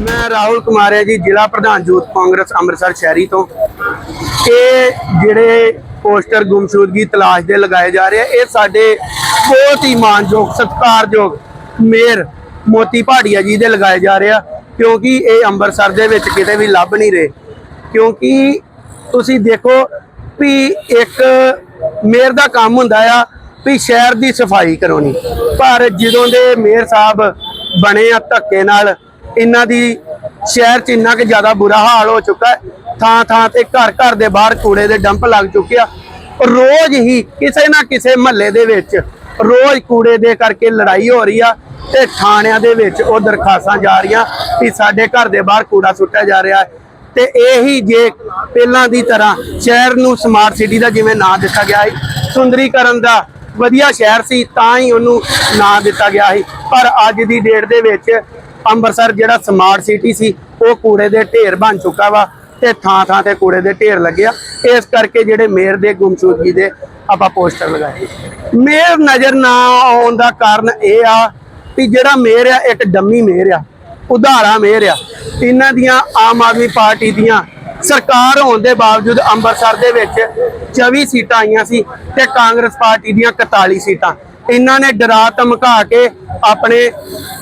ਮੈਂ ਰਾਹੁਲ ਕੁਮਾਰ ਹੈ ਜੀ, ਜ਼ਿਲ੍ਹਾ ਪ੍ਰਧਾਨ ਯੂਥ ਕਾਂਗਰਸ ਅੰਮ੍ਰਿਤਸਰ ਸ਼ਹਿਰੀ ਤੋਂ। ਇਹ ਜਿਹੜੇ ਪੋਸਟਰ ਗੁੰਮਸ਼ੁਦਗੀ, ਤਲਾਸ਼ ਦੇ ਲਗਾਏ ਜਾ ਰਹੇ ਆ, ਇਹ ਸਾਡੇ ਬਹੁਤ ਹੀ ਮਾਨਯੋਗ, ਸਤਿਕਾਰਯੋਗ ਮੇਅਰ ਮੋਤੀ ਭਾਟੀਆ ਜੀ ਦੇ ਲਗਾਏ ਜਾ ਰਹੇ ਆ, ਕਿਉਂਕਿ ਇਹ ਅੰਮ੍ਰਿਤਸਰ ਦੇ ਵਿੱਚ ਕਿਤੇ ਵੀ ਲੱਭ ਨਹੀਂ ਰਹੇ। ਕਿਉਂਕਿ ਤੁਸੀਂ ਦੇਖੋ ਵੀ ਇੱਕ ਮੇਅਰ ਦਾ ਕੰਮ ਹੁੰਦਾ ਆ ਵੀ ਸ਼ਹਿਰ ਦੀ ਸਫ਼ਾਈ ਕਰਾਉਣੀ। ਪਰ ਜਦੋਂ ਦੇ ਮੇਅਰ ਸਾਹਿਬ ਬਣੇ ਆ ਧੱਕੇ ਨਾਲ ਇਹਨਾਂ ਦੀ ਸ਼ਹਿਰ 'ਚ ਇੰਨਾ ਕਿ ਜ਼ਿਆਦਾ ਬੁਰਾ ਹਾਲ ਹੋ ਚੁੱਕਾ ਹੈ। ਥਾਂ ਥਾਂ ਤੇ ਘਰ ਘਰ ਦੇ ਬਾਹਰ ਕੂੜੇ ਦੇ ਡੰਪ ਲੱਗ ਚੁੱਕੇ ਆ। ਰੋਜ਼ ਹੀ ਕਿਸੇ ਨਾ ਕਿਸੇ ਮਹੱਲੇ ਦੇ ਵਿੱਚ ਰੋਜ਼ ਕੂੜੇ ਦੇ ਕਰਕੇ ਲੜਾਈ ਹੋ ਰਹੀ ਆ ਤੇ ਥਾਣਿਆਂ ਦੇ ਵਿੱਚ ਉਹ ਦਰਖਾਸਤਾਂ ਜਾ ਰਹੀਆਂ ਕਿ ਸਾਡੇ ਘਰ ਦੇ ਬਾਹਰ ਕੂੜਾ ਸੁੱਟਿਆ ਜਾ ਰਿਹਾ ਹੈ। ਤੇ ਇਹੀ ਜੇ ਪਹਿਲਾਂ ਦੀ ਤਰ੍ਹਾਂ ਸ਼ਹਿਰ ਨੂੰ ਸਮਾਰਟ ਸਿਟੀ ਦਾ ਜਿਵੇਂ ਨਾਂ ਦਿੱਤਾ ਗਿਆ ਹੈ ਸੁੰਦਰੀਕਰਨ ਦਾ ਵਧੀਆ ਸ਼ਹਿਰ ਸੀ, ਤਾਂ ਹੀ ਉਹਨੂੰ ਨਾਂ ਦਿੱਤਾ ਗਿਆ ਸੀ। ਪਰ ਅੱਜ ਦੀ ਡੇਟ ਦੇ ਵਿੱਚ ਅੰਮ੍ਰਿਤਸਰ ਜਿਹੜਾ ਸਮਾਰਟ ਸਿਟੀ ਸੀ, ਉਹ ਕੂੜੇ ਦੇ ਢੇਰ ਬਣ ਚੁੱਕਾ ਵਾ ਤੇ ਥਾਂ ਥਾਂ ਤੇ ਕੂੜੇ ਦੇ ਢੇਰ ਲੱਗਿਆ ਇਸ ਕਰਕੇ ਜਿਹੜੇ ਮੇਅਰ ਦੇ ਗੁੰਮਸ਼ੁਦਗੀ ਦੇ ਆਪਾਂ ਪੋਸਟਰ ਲਗਾਏ। ਮੇਅਰ ਨਜ਼ਰ ਨਾ ਆਉਣ ਦਾ ਕਾਰਨ ਇਹ ਆ ਕਿ ਜਿਹੜਾ ਮੇਅਰ ਆ, ਇੱਕ ਡੰਮੀ ਮੇਅਰ ਆ, ਉਧਾਰਾ ਮੇਅਰ ਆ। ਇਹਨਾਂ ਦੀਆਂ ਆਮ ਆਦਮੀ ਪਾਰਟੀ ਦੀਆਂ ਸਰਕਾਰ ਹੋਣ ਦੇ ਬਾਵਜੂਦ ਅੰਮ੍ਰਿਤਸਰ ਦੇ ਵਿੱਚ 24 ਸੀਟਾਂ ਆਈਆਂ ਸੀ ਤੇ ਕਾਂਗਰਸ ਪਾਰਟੀ ਦੀਆਂ 41 ਸੀਟਾਂ। ਇਹਨਾਂ ਨੇ ਡਰਾ ਧਮਕਾ ਕੇ ਆਪਣੇ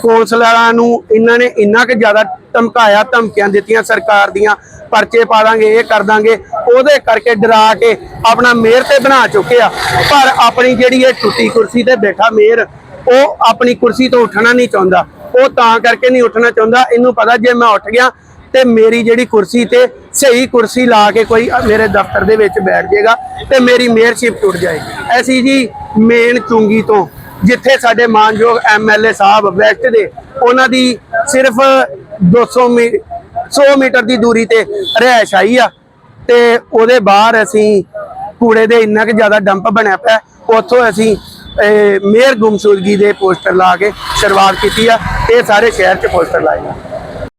ਕੌਂਸਲਰਾਂ ਨੂੰ ਇਹਨਾਂ ਨੇ ਇੰਨਾ ਕਿ ਜ਼ਿਆਦਾ ਧਮਕਾਇਆ, ਧਮਕੀਆਂ ਦਿੱਤੀਆਂ, ਸਰਕਾਰ ਦੀਆਂ ਪਰਚੇ ਪਾ ਦਾਂਗੇ, ਇਹ ਕਰ ਦਾਂਗੇ, ਉਹਦੇ ਕਰਕੇ ਡਰਾ ਕੇ ਆਪਣਾ ਮੇਅਰ ਤੇ ਬਣਾ ਚੁੱਕੇ ਆ। ਪਰ ਆਪਣੀ ਜਿਹੜੀ ਇਹ ਟੁੱਟੀ ਕੁਰਸੀ ਤੇ ਬੈਠਾ ਮੇਅਰ, ਉਹ ਆਪਣੀ ਕੁਰਸੀ ਤੋਂ ਉੱਠਣਾ ਨਹੀਂ ਚਾਹੁੰਦਾ। ਉਹ ਤਾਂ ਕਰਕੇ ਨਹੀਂ ਉੱਠਣਾ ਚਾਹੁੰਦਾ। ਇਹਨੂੰ ਪਤਾ ਜੇ ਮੈਂ ਉੱਠ ਗਿਆ ਤੇ ਮੇਰੀ ਜਿਹੜੀ ਕੁਰਸੀ ਤੇ ਸਹੀ ਕੁਰਸੀ ਲਾ ਕੇ ਕੋਈ ਮੇਰੇ ਦਫ਼ਤਰ ਦੇ ਵਿੱਚ ਬੈਠ ਜਾਏਗਾ ਤੇ ਮੇਰੀ ਮੇਅਰਸ਼ਿਪ ਟੁੱਟ ਜਾਏਗੀ। ਐਸੀ ਜੀ ਮੇਨ ਚੁੰਗੀ ਤੋਂ ਜਿੱਥੇ ਸਾਡੇ ਮਾਨਯੋਗ ਐਮਐਲਏ ਸਾਹਿਬ ਵੈਸਟ ਦੇ, ਉਹਨਾਂ ਦੀ ਸਿਰਫ 200 100 ਮੀਟਰ ਦੀ ਦੂਰੀ ਤੇ ਰਹਿائش ਆਈ ਆ ਤੇ ਉਹਦੇ ਬਾਹਰ ਅਸੀਂ ਕੂੜੇ ਦੇ ਇੰਨਾ ਕਿ ਜ਼ਿਆਦਾ ਡੰਪ ਬਣਿਆ ਪਿਆ, ਉੱਥੋਂ ਅਸੀਂ ਮੇਅਰ ਗੁੰਮਸ਼ੁਦਗੀ ਦੇ ਪੋਸਟਰ ਲਾ ਕੇ ਸ਼ੁਰੂਆਤ ਕੀਤੀ ਆ, ਇਹ ਸਾਰੇ ਸ਼ਹਿਰ 'ਚ ਪੋਸਟਰ ਲਾਏ